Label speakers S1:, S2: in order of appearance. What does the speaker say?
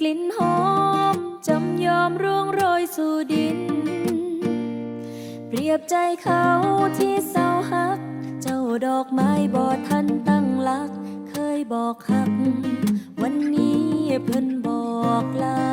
S1: กลิ่นหอมจำยอมร่วงโรยสู่ดิน เปรียบใจเขาที่เศร้าหัก เจ้าดอกไม้บอดทันตั้งลัก เคยบอกหัก วันนี้เพิ่นบอกลา